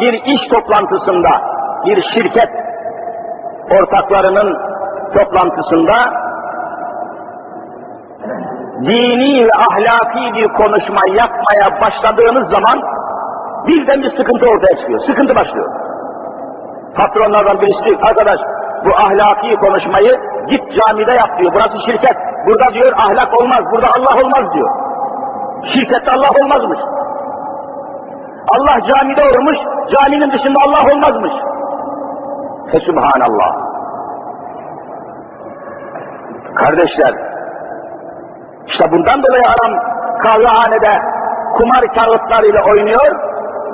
bir iş toplantısında, bir şirket ortaklarının toplantısında dini ve ahlaki bir konuşma yapmaya başladığınız zaman birden bir sıkıntı ortaya çıkıyor. Sıkıntı başlıyor. Patronlardan birisi, arkadaş bu ahlaki konuşmayı git camide yap diyor. Burası şirket. Burada diyor ahlak olmaz, burada Allah olmaz diyor. Şirkette Allah olmazmış. Allah camide olmuş, caminin dışında Allah olmazmış. Fesubhanallah. Kardeşler, işte bundan dolayı adam kahvehanede kumar kağıtlarıyla oynuyor,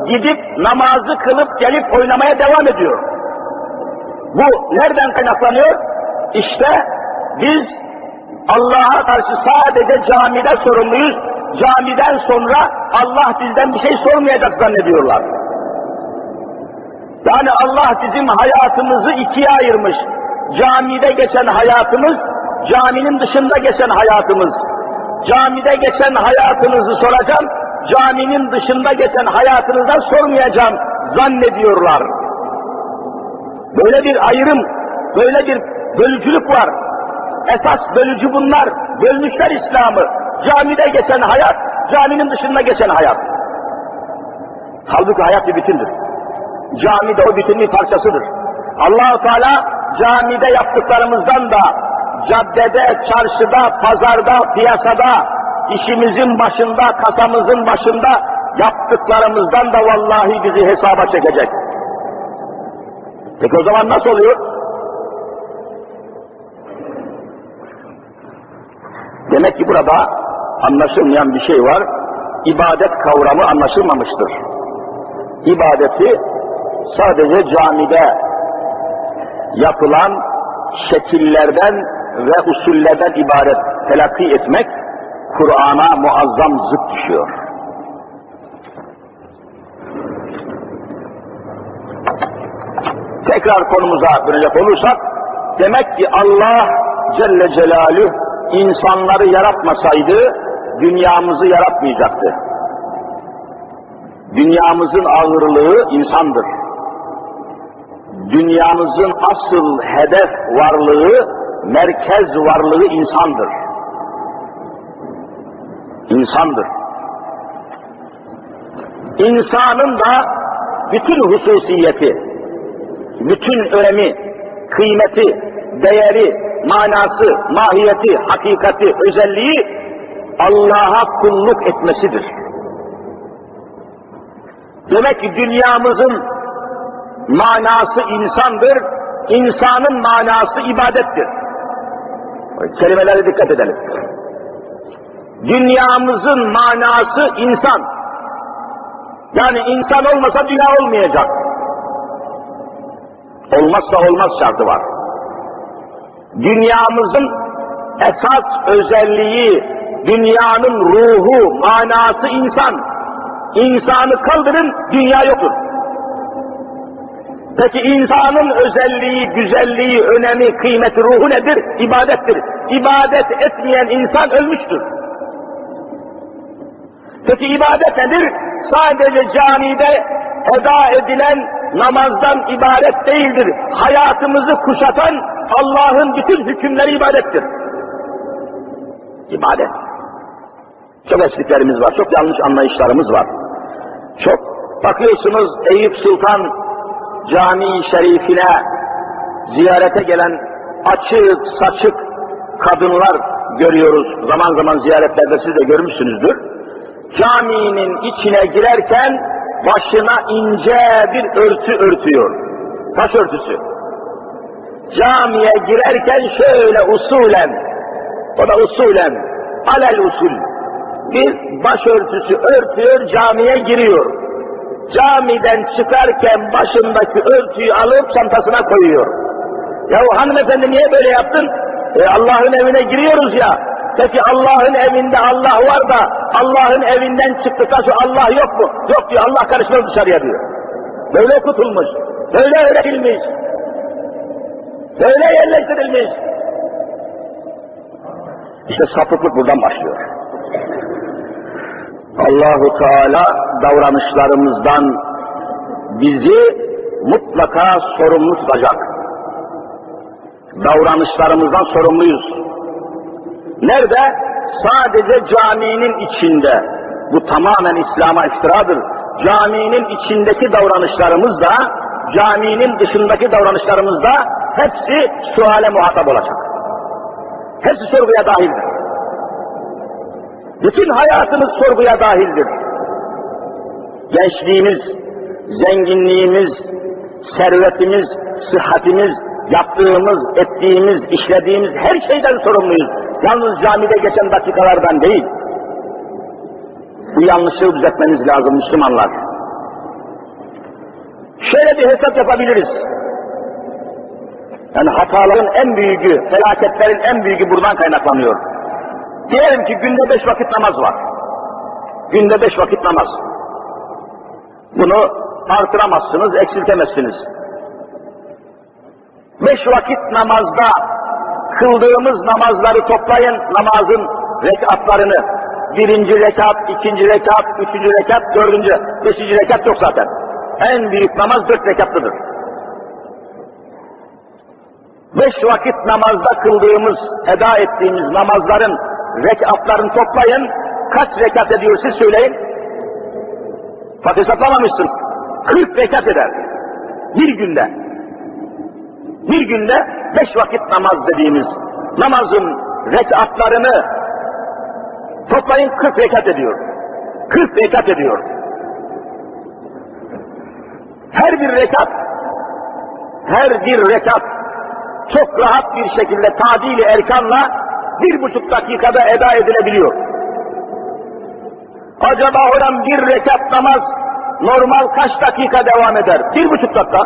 gidip namazı kılıp gelip oynamaya devam ediyor. Bu nereden kaynaklanıyor? İşte biz Allah'a karşı sadece camide sorumluyuz, camiden sonra Allah bizden bir şey sormayacak zannediyorlar. Yani Allah bizim hayatımızı ikiye ayırmış. Camide geçen hayatımız, caminin dışında geçen hayatımız. Camide geçen hayatınızı soracağım, caminin dışında geçen hayatınızdan sormayacağım zannediyorlar. Böyle bir ayrım, böyle bir bölücülük var. Esas bölücü bunlar. Bölmüşler İslam'ı. Camide geçen hayat, caminin dışında geçen hayat. Halbuki hayat bir bütündür. Cami de o bütünün bir parçasıdır. allah Teala camide yaptıklarımızdan da caddede, çarşıda, pazarda, piyasada, işimizin başında, kasamızın başında yaptıklarımızdan da vallahi bizi hesaba çekecek. Peki o zaman nasıl oluyor? Demek ki burada anlaşılmayan bir şey var. İbadet kavramı anlaşılmamıştır. İbadeti sadece camide yapılan şekillerden ve usullerden ibaret telakki etmek Kur'an'a muazzam zıt düşüyor. Tekrar konumuza dönecek olursak, demek ki Allah Celle Celaluhu insanları yaratmasaydı dünyamızı yaratmayacaktı. Dünyamızın ağırlığı insandır. Dünyamızın asıl hedef varlığı, merkez varlığı insandır. İnsandır. İnsanın da bütün hususiyeti, bütün önemi, kıymeti, değeri, manası, mahiyeti, hakikati, özelliği Allah'a kulluk etmesidir. Demek ki dünyamızın manası insandır, insanın manası ibadettir. Kelimelere dikkat edelim. Dünyamızın manası insan. Yani insan olmasa dünya olmayacak. Olmazsa olmaz şartı var. Dünyamızın esas özelliği, dünyanın ruhu, manası insan. İnsanı kaldırın, dünya yoktur. Peki insanın özelliği, güzelliği, önemi, kıymeti, ruhu nedir? İbadettir. İbadet etmeyen insan ölmüştür. Peki ibadet nedir? Sadece camide eda edilen namazdan ibaret değildir. Hayatımızı kuşatan Allah'ın bütün hükümleri ibadettir. İbadet. Çok eksiklerimiz var, çok yanlış anlayışlarımız var. Çok bakıyorsunuz Eyüp Sultan Camii Şerifine ziyarete gelen açık saçık kadınlar görüyoruz. Zaman zaman ziyaretlerde siz de görmüşsünüzdür. Caminin içine girerken başına ince bir örtü örtüyor. Taş örtüsü. Camiye girerken şöyle usulen, o da usulen, alel usul, bir başörtüsü örtüyor, camiye giriyor. Camiden çıkarken başındaki örtüyü alıp çantasına koyuyor. Ya hanımefendi niye böyle yaptın? E, Allah'ın evine giriyoruz ya. Peki Allah'ın evinde Allah var da Allah'ın evinden çıktıktan sonra Allah yok mu? Yok diyor Allah karışmaz dışarıya diyor. Böyle okutulmuş, böyle öğretilmiş, böyle yerleştirilmiş. İşte sapıklık buradan başlıyor. Allahu Teala davranışlarımızdan bizi mutlaka sorumlu tutacak. Davranışlarımızdan sorumluyuz. Nerede? Sadece caminin içinde. Bu tamamen İslam'a iftiradır. Caminin içindeki davranışlarımız da, caminin dışındaki davranışlarımız da hepsi suale muhatap olacak. Hepsi sorguya dahildir. Bütün hayatımız sorguya dahildir. Gençliğimiz, zenginliğimiz, servetimiz, sıhhatimiz, yaptığımız, ettiğimiz, işlediğimiz her şeyden sorumluyuz. Yalnız camide geçen dakikalardan değil. Bu yanlışlığı düzeltmeniz lazım Müslümanlar. Şöyle bir hesap yapabiliriz. Yani hataların en büyüğü, felaketlerin en büyüğü buradan kaynaklanıyor. Diyelim ki günde beş vakit namaz var. Günde beş vakit namaz. Bunu artıramazsınız, eksiltemezsiniz. Beş vakit namazda kıldığımız namazları toplayın, namazın rekatlarını. Birinci rekat, ikinci rekat, üçüncü rekat, dördüncü, beşinci rekat yok zaten. En büyük namaz dört rekatlıdır. Beş vakit namazda kıldığımız, eda ettiğimiz namazların rekatlarını toplayın. Kaç rekat ediyor siz söyleyin. Bak hesaplamamışsın. 40 rekat eder. Bir günde. Bir günde beş vakit namaz dediğimiz namazın rekatlarını toplayın 40 rekat ediyor. 40 rekat ediyor. Her bir rekat, her bir rekat çok rahat bir şekilde tadili erkanla bir buçuk dakikada eda edilebiliyor. Acaba hocam bir rekat namaz normal kaç dakika devam eder? Bir buçuk dakika.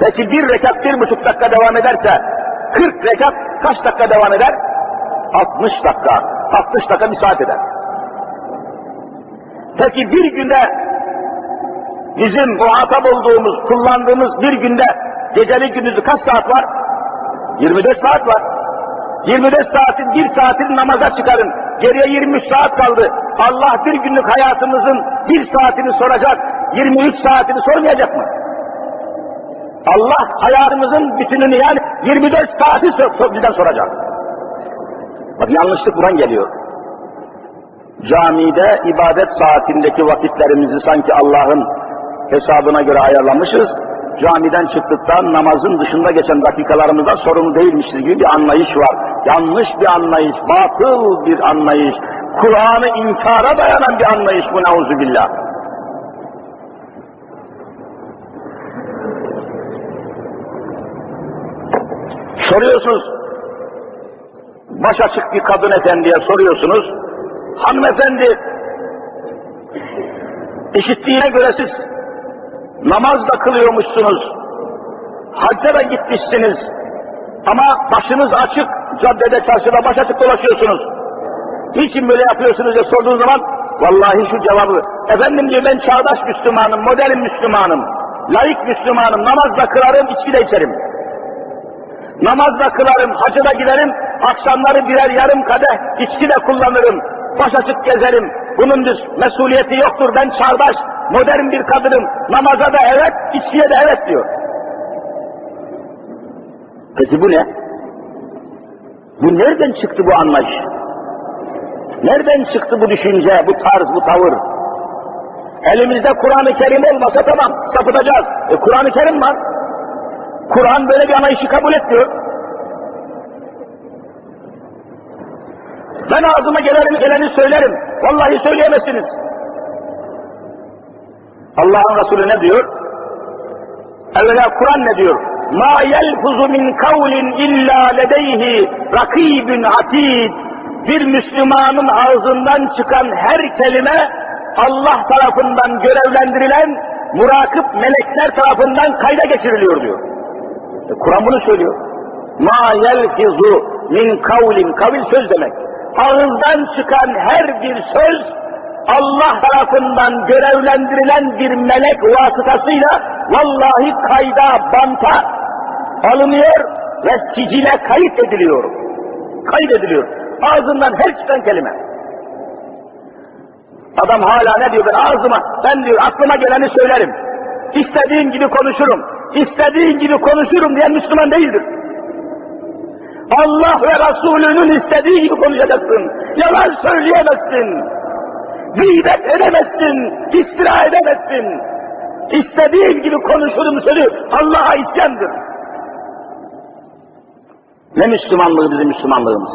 Peki bir rekat bir buçuk dakika devam ederse 40 rekat kaç dakika devam eder? 60 dakika. 60 dakika saat eder. Peki bir günde bizim muhatap olduğumuz, kullandığımız bir günde geceli gündüzü kaç saat var? 24 saat var. 24 saatin bir saatini namaza çıkarın. Geriye 23 saat kaldı. Allah bir günlük hayatımızın bir saatini soracak. 23 saatini sormayacak mı? Allah hayatımızın bütününü yani 24 saati bizden soracak. Bak yanlışlık buradan geliyor. Camide ibadet saatindeki vakitlerimizi sanki Allah'ın hesabına göre ayarlamışız. Camiden çıktıktan namazın dışında geçen dakikalarımızda sorumlu değilmişiz gibi bir anlayış var. Yanlış bir anlayış, batıl bir anlayış, Kur'an'ı inkara dayanan bir anlayış bu neuzubillah. Soruyorsunuz, baş açık bir kadın efendiye soruyorsunuz, hanımefendi, işittiğine göre siz namaz da kılıyormuşsunuz, hacca da gitmişsiniz ama başınız açık, caddede çarşıda baş açık dolaşıyorsunuz. Niçin böyle yapıyorsunuz diye sorduğun zaman, vallahi şu cevabı, efendim diyor ben çağdaş Müslümanım, modern Müslümanım, layık Müslümanım, namaz da kılarım, içki de içerim. Namaz da kılarım, hacı da giderim, akşamları birer yarım kadeh içki de kullanırım, baş açık gezerim. Bunun düz mesuliyeti yoktur, ben çağdaş, modern bir kadınım, namaza da evet, içkiye de evet diyor. Peki bu ne? Bu nereden çıktı bu anlayış? Nereden çıktı bu düşünce, bu tarz, bu tavır? Elimizde Kur'an-ı Kerim olmasa tamam, sapıtacağız. E Kur'an-ı Kerim var. Kur'an böyle bir anlayışı kabul etmiyor. Ben ağzıma geleni, geleni söylerim. Vallahi söyleyemezsiniz. Allah'ın Resulü ne diyor? Evvela Kur'an ne diyor? Ma yelfuzu min kavlin illa ledeyhi rakibun atid. Bir Müslümanın ağzından çıkan her kelime Allah tarafından görevlendirilen murakip melekler tarafından kayda geçiriliyor diyor. E, Kur'an bunu söylüyor. Ma yelfizu min kavlin, kavil söz demek. Ağızdan çıkan her bir söz Allah tarafından görevlendirilen bir melek vasıtasıyla vallahi kayda, banta alınıyor ve sicile kayıt ediliyor. Kayıt ediliyor. Ağzından her çıkan kelime. Adam hala ne diyor ben ağzıma, ben diyor aklıma geleni söylerim. İstediğim gibi konuşurum. İstediğin gibi konuşurum diyen Müslüman değildir. Allah ve Resulünün istediği gibi konuşacaksın. Yalan söyleyemezsin. Gıybet edemezsin. iftira edemezsin. İstediğin gibi konuşurum sözü Allah'a isyandır. Ne Müslümanlığı bizim Müslümanlığımız.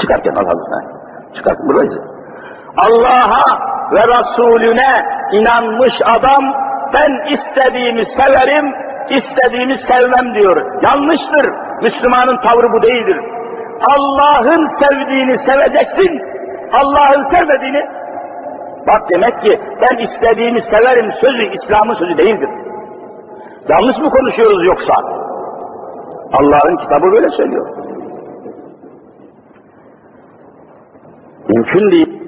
Çıkarken al al. Çıkarken buradayız. Allah'a ve Resulüne inanmış adam ben istediğimi severim, istediğimi sevmem diyor. Yanlıştır. Müslümanın tavrı bu değildir. Allah'ın sevdiğini seveceksin, Allah'ın sevmediğini bak demek ki ben istediğimi severim sözü İslam'ın sözü değildir. Yanlış mı konuşuyoruz yoksa? Allah'ın kitabı böyle söylüyor. Mümkün değil.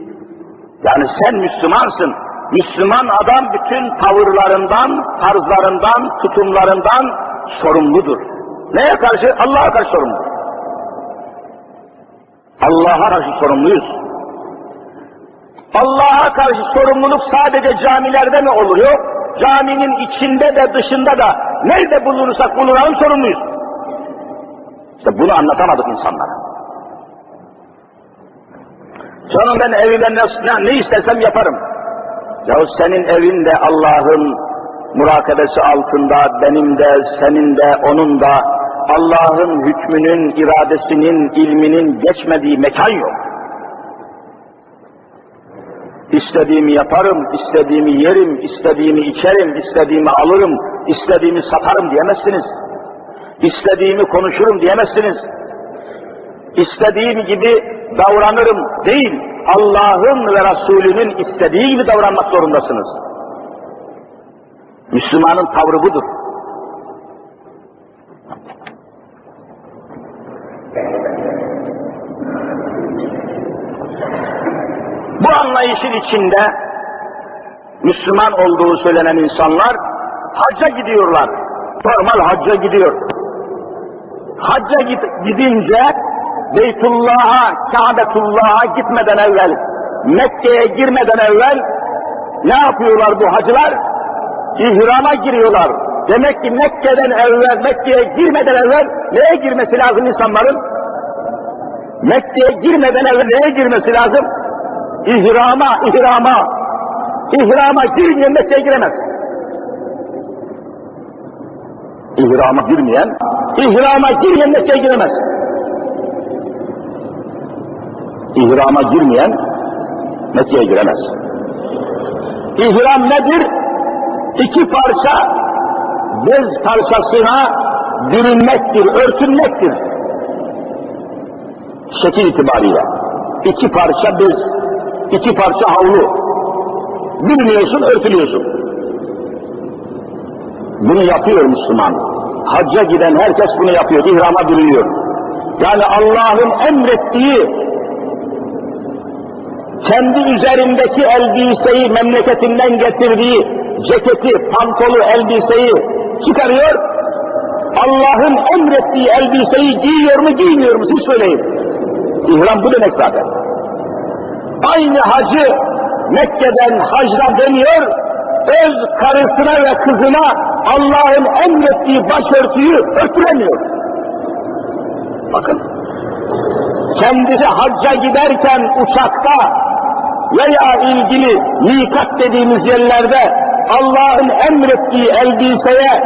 Yani sen Müslümansın. Müslüman adam bütün tavırlarından, tarzlarından, tutumlarından sorumludur. Neye karşı? Allah'a karşı sorumlu. Allah'a karşı sorumluyuz. Allah'a karşı sorumluluk sadece camilerde mi oluyor? Caminin içinde de dışında da nerede bulunursak bulunalım sorumluyuz. İşte bunu anlatamadık insanlara. Canım ben evimde ne, ne istersem yaparım. Ya senin evin de Allah'ın murakabesi altında, benim de, senin de, onun da Allah'ın hükmünün, iradesinin, ilminin geçmediği mekan yok. İstediğimi yaparım, istediğimi yerim, istediğimi içerim, istediğimi alırım, istediğimi satarım diyemezsiniz. İstediğimi konuşurum diyemezsiniz. İstediğim gibi davranırım değil, Allah'ın ve Resulünün istediği gibi davranmak zorundasınız. Müslümanın tavrı budur. Bu anlayışın içinde Müslüman olduğu söylenen insanlar hacca gidiyorlar. Normal hacca gidiyor. Hacca gidince Beytullah'a, Kâbetullah'a gitmeden evvel, Mekke'ye girmeden evvel ne yapıyorlar bu hacılar? İhrama giriyorlar. Demek ki Mekke'den evvel, Mekke'ye girmeden evvel neye girmesi lazım insanların? Mekke'ye girmeden evvel neye girmesi lazım? İhrama, ihrama. İhrama girmeyen Mekke'ye giremez. İhrama girmeyen, ihrama girmeyen Mekke'ye giremez. İhrama girmeyen Mekke'ye giremez. İhram nedir? İki parça bez parçasına bürünmektir, örtünmektir. Şekil itibariyle. İki parça bez, iki parça havlu. Bürünüyorsun, örtülüyorsun. Bunu yapıyor Müslüman. Hacca giden herkes bunu yapıyor, ihrama bürünüyor. Yani Allah'ın emrettiği kendi üzerindeki elbiseyi memleketinden getirdiği ceketi, pantolu, elbiseyi çıkarıyor. Allah'ın emrettiği elbiseyi giyiyor mu giymiyor mu siz söyleyin. İhram bu demek zaten. Aynı hacı Mekke'den hacda dönüyor, öz karısına ve kızına Allah'ın emrettiği başörtüyü örtülemiyor. Bakın, kendisi hacca giderken uçakta veya ilgili mikat dediğimiz yerlerde Allah'ın emrettiği elbiseye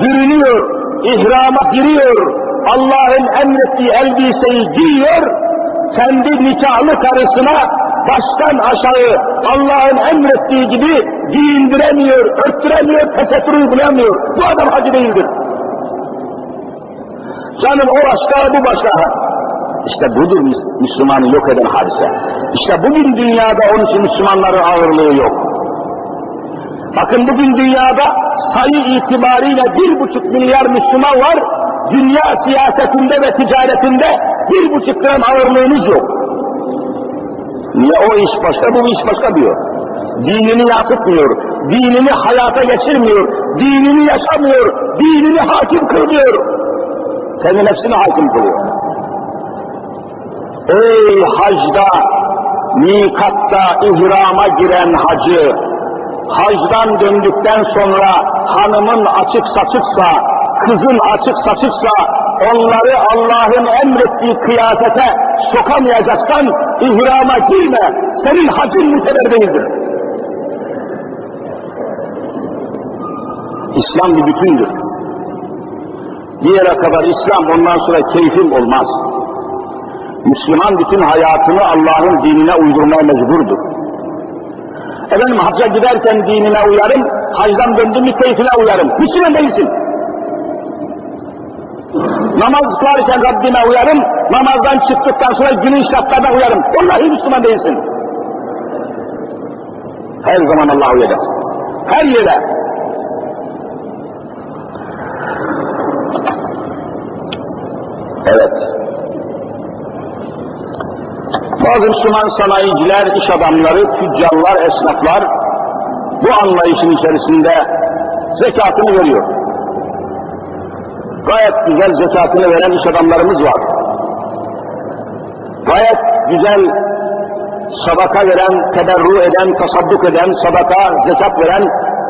bürünüyor, ihrama giriyor, Allah'ın emrettiği elbiseyi giyiyor, kendi nikahlı karısına baştan aşağı Allah'ın emrettiği gibi giyindiremiyor, örttüremiyor, tesettür uygulayamıyor. Bu adam hacı değildir. Canım o başka, bu başka. İşte budur Müslümanı yok eden hadise. İşte bugün dünyada onun için Müslümanların ağırlığı yok. Bakın bugün dünyada sayı itibariyle bir buçuk milyar Müslüman var. Dünya siyasetinde ve ticaretinde bir buçuk gram ağırlığımız yok. Niye o iş başka, bu iş başka diyor. Dinini yansıtmıyor, dinini hayata geçirmiyor, dinini yaşamıyor, dinini hakim kılmıyor. Kendi nefsini hakim kılıyor. Ey hacda mikatta ihrama giren hacı, hacdan döndükten sonra hanımın açık saçıksa, kızın açık saçıksa, onları Allah'ın emrettiği kıyafete sokamayacaksan ihrama girme, senin hacın muteber değildir. İslam bir bütündür. Bir yere kadar İslam ondan sonra keyfim olmaz. Müslüman bütün hayatını Allah'ın dinine uydurmaya mecburdur. Efendim hacca giderken dinine uyarım, hacdan döndüm mü keyfine uyarım. Müslüman değilsin. Namaz kılarken Rabbime uyarım, namazdan çıktıktan sonra günün şartlarına uyarım. Vallahi Müslüman değilsin. Her zaman Allah'a uyacaksın. Her yere. Evet. Bazı Müslüman sanayiciler, iş adamları, tüccarlar, esnaflar bu anlayışın içerisinde zekatını veriyor. Gayet güzel zekatını veren iş adamlarımız var. Gayet güzel sadaka veren, teberru eden, tasadduk eden, sadaka, zekat veren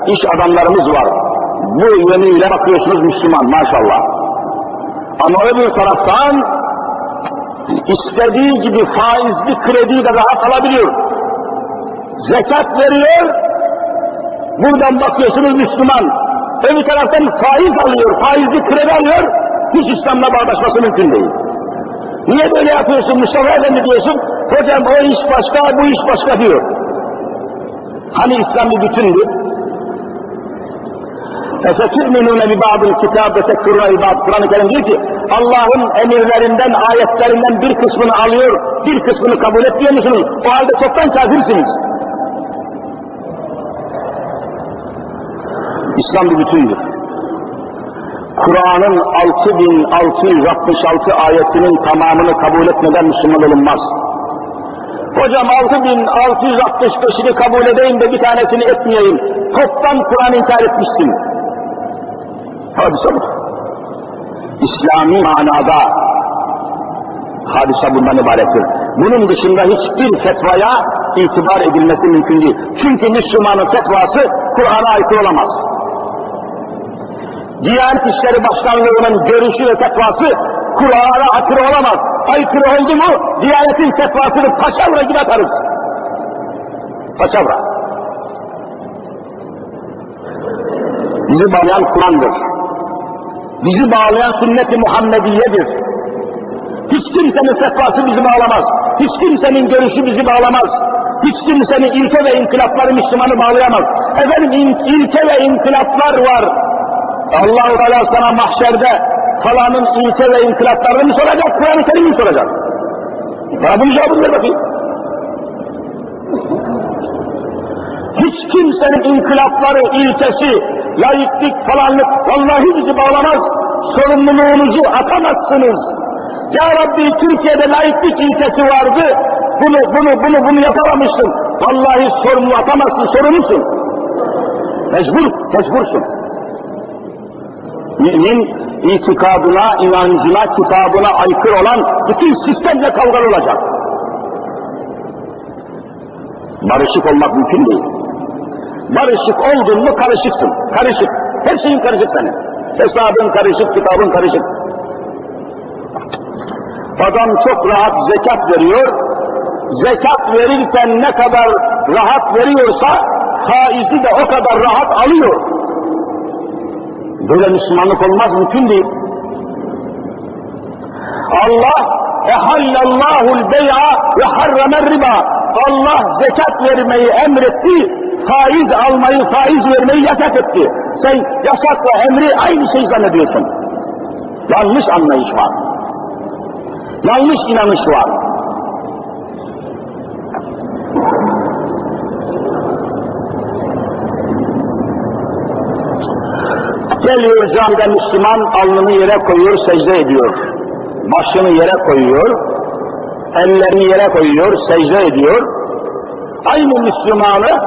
iş adamlarımız var. Bu yönüyle bakıyorsunuz Müslüman maşallah. Ama öbür taraftan istediği gibi faizli krediyi de rahat alabiliyor. Zekat veriyor, buradan bakıyorsunuz Müslüman Öbür taraftan faiz alıyor, faizli kredi alıyor, hiç İslam'la bağdaşması mümkün değil. Niye böyle yapıyorsun Mustafa Efendi diyorsun, hocam o iş başka, bu iş başka diyor. Hani İslam bir bütündü? اَفَتُؤْمِنُونَ بِبَعْضِ الْكِتَابِ وَتَكْفُرُونَ بِبَعْضِ Kur'an-ı Kerim diyor ki Allah'ın emirlerinden, ayetlerinden bir kısmını alıyor, bir kısmını kabul etmiyor musunuz? O halde çoktan kafirsiniz. İslam bir bütündür. Kur'an'ın 6666 ayetinin tamamını kabul etmeden Müslüman olunmaz. Hocam 6665'ini kabul edeyim de bir tanesini etmeyeyim. Toptan Kur'an inkar etmişsin. Hadise bu. İslami manada hadise bundan ibarettir. Bunun dışında hiçbir fetvaya itibar edilmesi mümkün değil. Çünkü Müslümanın fetvası Kur'an'a aykırı olamaz. Diyanet İşleri Başkanlığı'nın görüşü ve fetvası Kur'an'a aykırı olamaz. Aykırı oldu mu Diyanet'in fetvasını paçavra gibi atarız. Paçavra. Bizi bağlayan Kur'an'dır. Bizi bağlayan sünnet-i Muhammediye'dir. Hiç kimsenin fetvası bizi bağlamaz. Hiç kimsenin görüşü bizi bağlamaz. Hiç kimsenin ilke ve inkılapları Müslümanı bağlayamaz. Efendim ilke ve inkılaplar var. Allah-u Teala sana mahşerde falanın ilke ve inkılaplarını mı soracak, Kur'an-ı Kerim'i mi soracak? Bana bunun cevabını ver bakayım. Hiç kimsenin inkılapları, ilkesi, laiklik falanlık vallahi bizi bağlamaz. Sorumluluğunuzu atamazsınız. Ya Rabbi Türkiye'de laiklik ilkesi vardı. Bunu, bunu, bunu, bunu yapamamışsın. Vallahi sorumlu atamazsın, sorumlusun. Mecbur, mecbursun. Mümin itikadına, inancına, kitabına aykırı olan bütün sistemle kavgalı olacak. Barışık olmak mümkün değil. Barışık oldun mu karışıksın. Karışık. Her şeyin karışık senin. Hesabın karışık, kitabın karışık. Adam çok rahat zekat veriyor. Zekat verirken ne kadar rahat veriyorsa faizi de o kadar rahat alıyor. Böyle Müslümanlık olmaz, mümkün değil. Allah ehallallahul bey'a ve harramer riba. Allah zekat vermeyi emretti, faiz almayı, faiz vermeyi yasak etti. Sen yasakla emri aynı şey zannediyorsun. Yanlış anlayış var. Yanlış inanış var. Geliyor camide Müslüman alnını yere koyuyor, secde ediyor. Başını yere koyuyor, ellerini yere koyuyor, secde ediyor. Aynı Müslümanı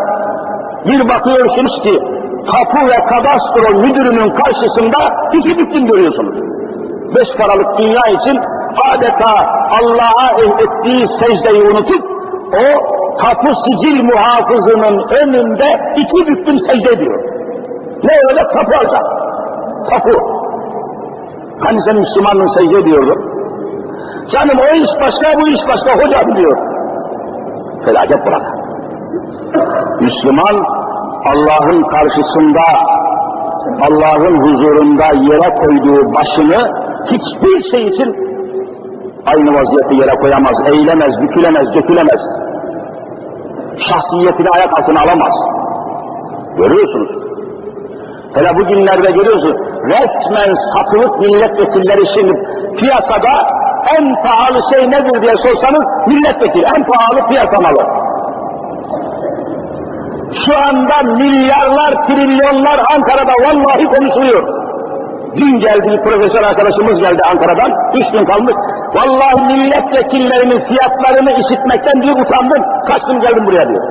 bir bakıyorsunuz ki tapu ve kadastro müdürünün karşısında iki büklüm görüyorsunuz. Beş paralık dünya için adeta Allah'a ettiği secdeyi unutup o tapu sicil muhafızının önünde iki büklüm secde ediyor. Ne olacak? Tapu alacak. Tapu. Hani sen Müslümanın secde ediyordun? Canım o iş başka, bu iş başka hocam diyor. Felaket burada. Müslüman Allah'ın karşısında, Allah'ın huzurunda yere koyduğu başını hiçbir şey için aynı vaziyeti yere koyamaz, eğilemez, bükülemez, dökülemez. Şahsiyetini ayak altına alamaz. Görüyorsunuz. Hele bugünlerde görüyorsunuz, resmen satılık milletvekilleri şimdi piyasada en pahalı şey nedir diye sorsanız milletvekili, en pahalı piyasa malı. Şu anda milyarlar, trilyonlar Ankara'da vallahi konuşuluyor. Dün geldi bir profesör arkadaşımız geldi Ankara'dan, üç gün kalmış. Vallahi milletvekillerinin fiyatlarını işitmekten diye utandım, kaçtım geldim buraya diyor.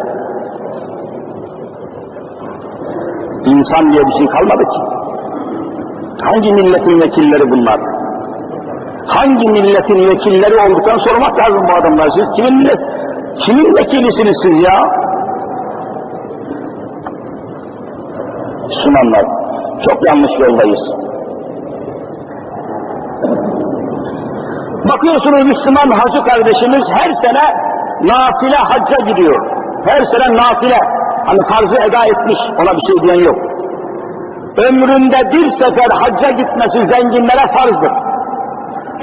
İnsan diye bir şey kalmadı ki. Hangi milletin vekilleri bunlar? Hangi milletin vekilleri olduktan sormak lazım bu adamlar. Siz kimin millet, kimin vekilisiniz siz ya? Müslümanlar, çok yanlış yoldayız. Bakıyorsunuz Müslüman hacı kardeşimiz her sene nafile hacca gidiyor. Her sene nafile. Hani farzı eda etmiş, ona bir şey diyen yok. Ömründe bir sefer hacca gitmesi zenginlere farzdır.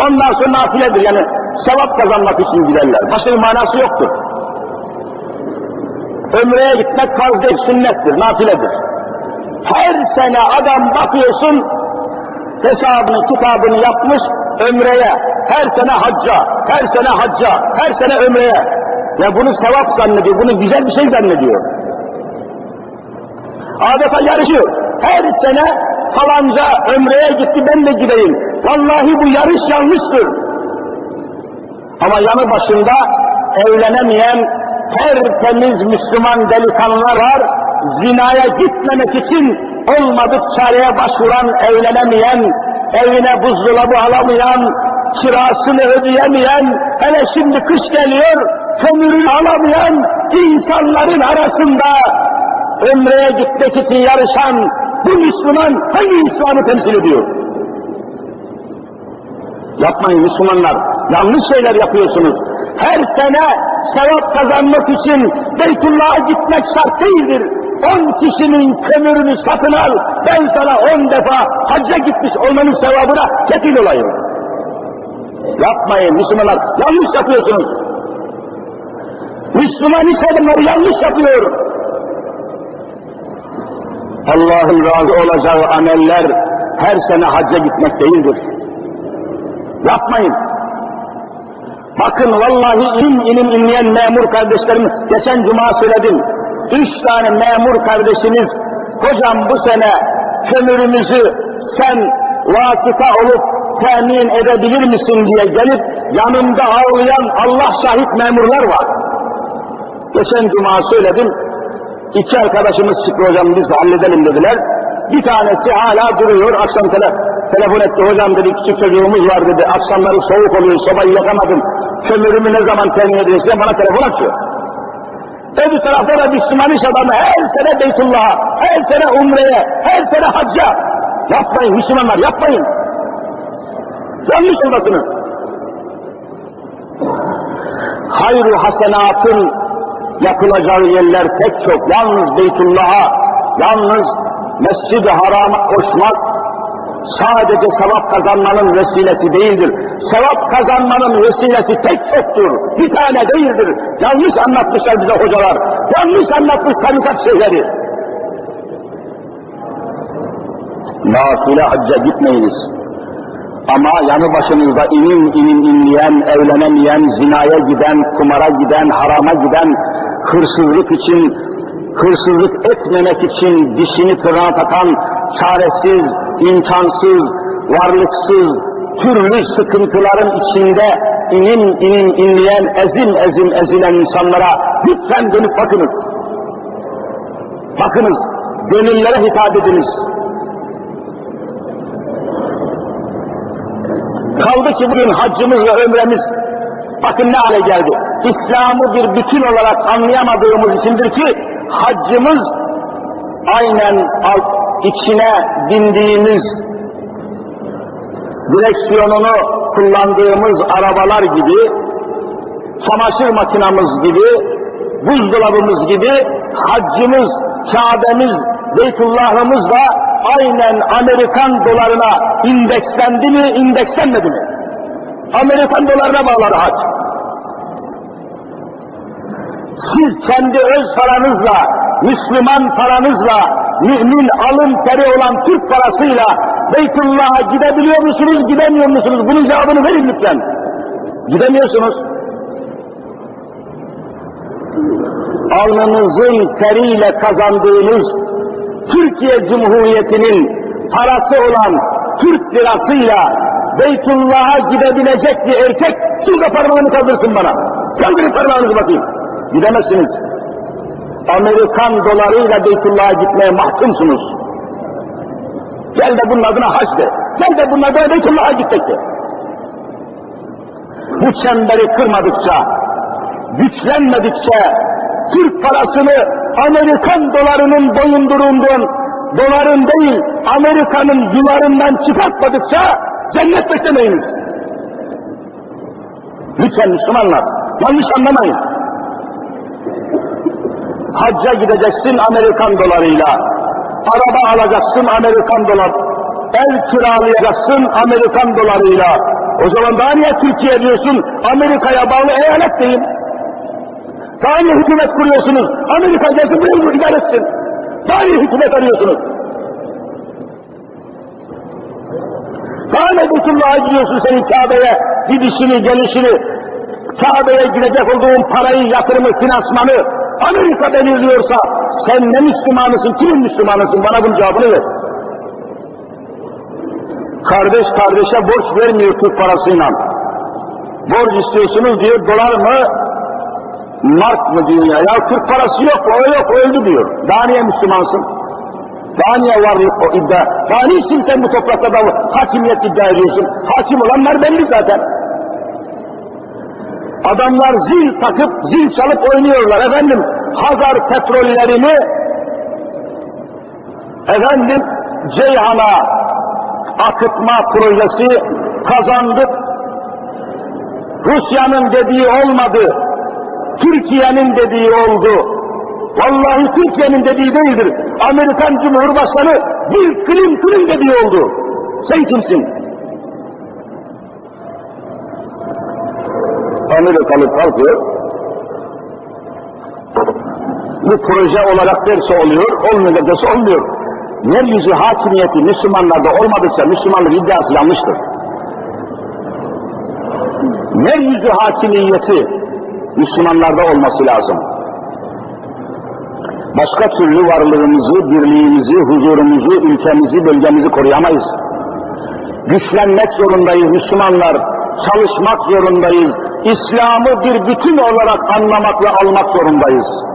Ondan sonra nafiledir yani sevap kazanmak için giderler. Başka bir manası yoktur. Ömreye gitmek farz değil, sünnettir, nafiledir. Her sene adam bakıyorsun hesabını, kitabını yapmış ömreye, her sene hacca, her sene hacca, her sene ömreye. Ya bunu sevap zannediyor, bunu güzel bir şey zannediyor. Adeta yarışıyor. Her sene falanca ömreye gitti ben de gideyim. Vallahi bu yarış yanlıştır. Ama yanı başında evlenemeyen tertemiz Müslüman delikanlılar var. Zinaya gitmemek için olmadık çareye başvuran, evlenemeyen, evine buzdolabı alamayan, kirasını ödeyemeyen, hele şimdi kış geliyor, kömürünü alamayan insanların arasında ömreye gitmek için yarışan bu Müslüman hangi İslam'ı temsil ediyor? Yapmayın Müslümanlar, yanlış şeyler yapıyorsunuz. Her sene sevap kazanmak için Beytullah'a gitmek şart değildir. On kişinin kömürünü satın al, ben sana on defa hacca gitmiş olmanın sevabına kefil olayım. Yapmayın Müslümanlar, yanlış yapıyorsunuz. Müslüman adamları yanlış yapıyor. Allah'ın razı olacağı ameller her sene hacca gitmek değildir. Yapmayın. Bakın vallahi ilim ilim inleyen memur kardeşlerim, geçen cuma söyledim. Üç tane memur kardeşiniz, hocam bu sene kömürümüzü sen vasıta olup temin edebilir misin diye gelip yanımda ağlayan Allah şahit memurlar var. Geçen cuma söyledim, iki arkadaşımız çıktı hocam biz halledelim dediler. Bir tanesi hala duruyor, akşam tele, telefon etti hocam dedi küçük çocuğumuz var dedi, akşamları soğuk oluyor, sobayı yakamadım, kömürümü ne zaman temin edilirse bana telefon açıyor. Öbür tarafta da Müslüman iş adamı her sene Beytullah'a, her sene Umre'ye, her sene hacca. Yapmayın Müslümanlar yapmayın. Yanlış yoldasınız. Hayru hasenatın yapılacağı yerler pek çok. Yalnız Beytullah'a, yalnız Mescid-i Haram'a koşmak sadece sevap kazanmanın vesilesi değildir. Sevap kazanmanın vesilesi pek çoktur. Bir tane değildir. Yanlış anlatmışlar bize hocalar. Yanlış anlatmış tarikat şeyleri. Nafile hacca gitmeyiniz. Ama yanı başınızda inim inim inleyen, evlenemeyen, zinaya giden, kumara giden, harama giden, hırsızlık için, hırsızlık etmemek için dişini tırnağa takan, çaresiz, imkansız, varlıksız, türlü sıkıntıların içinde inim inim inleyen, ezim ezim ezilen insanlara lütfen dönüp bakınız. Bakınız, gönüllere hitap ediniz. Kaldı ki bugün haccımız ve ömremiz bakın ne hale geldi. İslam'ı bir bütün olarak anlayamadığımız içindir ki haccımız aynen alt, içine bindiğimiz direksiyonunu kullandığımız arabalar gibi, çamaşır makinamız gibi, buzdolabımız gibi haccımız, Kabe'miz, Beytullah'ımız da aynen Amerikan dolarına indekslendi mi, indekslenmedi mi? Amerikan dolarına bağladı hac. Siz kendi öz paranızla, Müslüman paranızla, mümin alın teri olan Türk parasıyla Beytullah'a gidebiliyor musunuz, gidemiyor musunuz? Bunun cevabını verin lütfen. Gidemiyorsunuz. Alnınızın teriyle kazandığınız Türkiye Cumhuriyeti'nin parası olan Türk lirasıyla Beytullah'a gidebilecek bir erkek şurada parmağını kaldırsın bana. Kaldırın parmağınızı bakayım. Gidemezsiniz. Amerikan dolarıyla Beytullah'a gitmeye mahkumsunuz. Gel de bunun adına hac de. Gel de bunun adına Beytullah'a gitmek de. Bu çemberi kırmadıkça, güçlenmedikçe, Türk parasını Amerikan dolarının boyunduruğundan, doların değil, Amerika'nın yularından çıkartmadıkça cennet beklemeyiniz. Lütfen Müslümanlar, yanlış anlamayın. Hacca gideceksin Amerikan dolarıyla, araba alacaksın Amerikan dolar, ev kiralayacaksın Amerikan dolarıyla. O zaman daha niye Türkiye diyorsun, Amerika'ya bağlı eyalet deyin. Daha niye hükümet kuruyorsunuz, Amerika gelsin burayı idare etsin. Daha niye hükümet arıyorsunuz? Daha ne Beytullah'a gidiyorsun senin Kabe'ye gidişini, gelişini, Kabe'ye gidecek olduğun parayı, yatırımı, finansmanı Amerika belirliyorsa sen ne Müslümanısın, kimin Müslümanısın? Bana bunun cevabını ver. Kardeş kardeşe borç vermiyor Türk parasıyla. Borç istiyorsunuz diyor, dolar mı, mark mı diyor ya. Ya Türk parası yok, o yok, öldü diyor. Daha niye Müslümansın? Daha niye varlık o iddia? Daha niçin sen bu topraklarda hakimiyet iddia ediyorsun? Hakim olanlar belli zaten. Adamlar zil takıp, zil çalıp oynuyorlar efendim. Hazar petrollerini efendim Ceyhan'a akıtma projesi kazandık. Rusya'nın dediği olmadı. Türkiye'nin dediği oldu. Vallahi Türkiye'nin dediği değildir. Amerikan Cumhurbaşkanı Bill Clinton'ın dediği oldu. Sen kimsin? Amerikalı kalkıyor. Bu proje olarak derse oluyor, olmuyor derse olmuyor. Yeryüzü hakimiyeti Müslümanlarda olmadıkça Müslümanlık iddiası yanlıştır. Yeryüzü hakimiyeti Müslümanlarda olması lazım. Başka türlü varlığımızı, birliğimizi, huzurumuzu, ülkemizi, bölgemizi koruyamayız. Güçlenmek zorundayız Müslümanlar, çalışmak zorundayız. İslam'ı bir bütün olarak anlamak ve almak zorundayız.